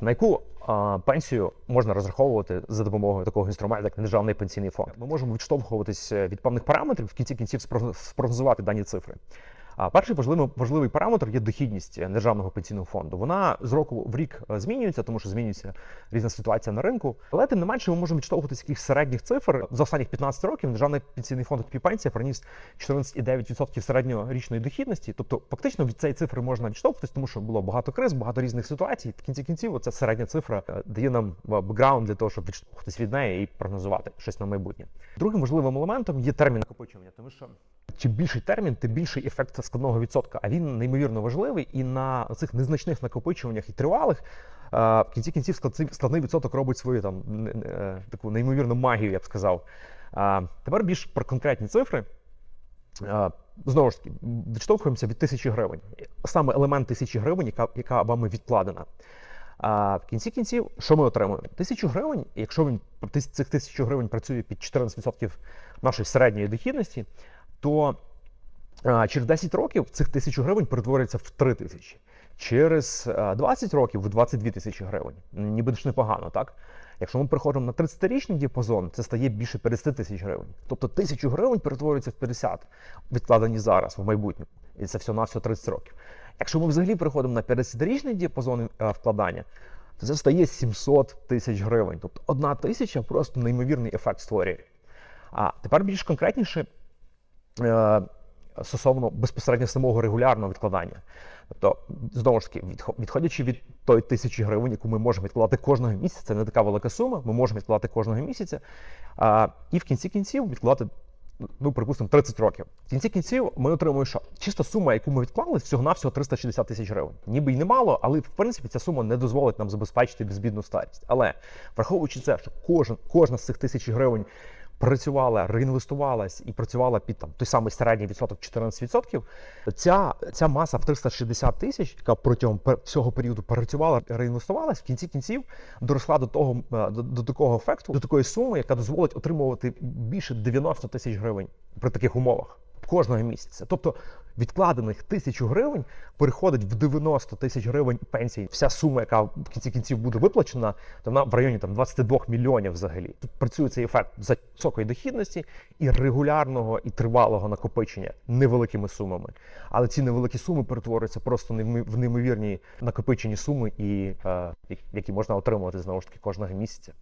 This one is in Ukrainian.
На яку а, пенсію можна розраховувати за допомогою такого інструменту, як державний пенсійний фонд? Ми можемо відштовхуватись е, від певних параметрів в кінці кінців спрогнозувати дані цифри. Перший важливий, важливий параметр є дохідність державного пенсійного фонду. Вона з року в рік е, змінюється, тому що змінюється різна ситуація на ринку. Але тим не менше, ми можемо відштовхуватися якихось середніх цифр. За останніх 15 років державний пенсійний фонд «Копіпенсія» приніс 14,9% середньорічної дохідності. Тобто, фактично від цієї цифри можна відштовхуватись, тому що було багато криз, багато різних ситуацій. В кінці кінців, оця середня цифра е, дає нам е, бекграунд для того, щоб відштовхуватись від неї і прогнозувати щось на майбутнє. Другим важливим елементом є термін накопичування, тому що чим більший термін, тим більший ефект складного відсотка. А він неймовірно важливий і на цих незначних накопичуваннях і тривалих. е, В кінці кінців складний- відсоток робить свою там е, таку неймовірну магію, я б сказав. Тепер більш про конкретні цифри. Е, Знову ж таки, відштовхуємося від тисячі гривень. Саме елемент тисячі гривень, яка, яка вами відкладена. А в кінці кінців, що ми отримуємо? Тисячу гривень, якщо він цих тисячу гривень працює під 14% нашої середньої дохідності, то через 10 років цих тисячу гривень перетворюється в 3 тисячі. Через 20 років в 22 тисячі гривень. Ніби ж непогано, так? Якщо ми переходимо на 30-річний діапазон, це стає більше 50 тисяч гривень. Тобто тисячу гривень перетворюється в 50, відкладені зараз, в майбутньому. І це все на все 30 років. Якщо ми взагалі переходимо на 50-річний діапазон е, вкладання, то це стає 700 тисяч гривень. Тобто одна тисяча просто неймовірний ефект створює. А тепер більш конкретніше стосовно безпосередньо самого регулярного відкладання. Тобто, знову ж таки, відхо- відходячи від тої тисячі гривень, яку ми можемо відкладати кожного місяця, це не така велика сума, ми можемо відкладати кожного місяця, а, і в кінці кінців відкладати. Ну, припустимо, 30 років. В кінці кінців ми отримуємо що? Чисто сума, яку ми відклали, всього-навсього 360 тисяч гривень. Ніби й немало, але в принципі ця сума не дозволить нам забезпечити безбідну старість. Але враховуючи це, що кожен, кожна з цих тисяч гривень працювала, реінвестувалась і працювала під там той самий середній відсоток 14%, ця, ця маса в 360 тисяч, яка протягом всього періоду працювала, реінвестувалась, в кінці кінців доросла до того е, до, до такого ефекту, до такої суми, яка дозволить отримувати більше 90 тисяч гривень при таких умовах. Кожного місяця, тобто відкладених тисячу гривень переходить в 90 тисяч гривень пенсії. Вся сума, яка в кінці кінців буде виплачена, то вона в районі там 22 мільйонів взагалі. Тут працює цей ефект високої дохідності і регулярного і тривалого накопичення невеликими сумами. Але ці невеликі суми перетворюються просто в неймовірні накопичені суми, і е, які можна отримувати знову ж таки кожного місяця.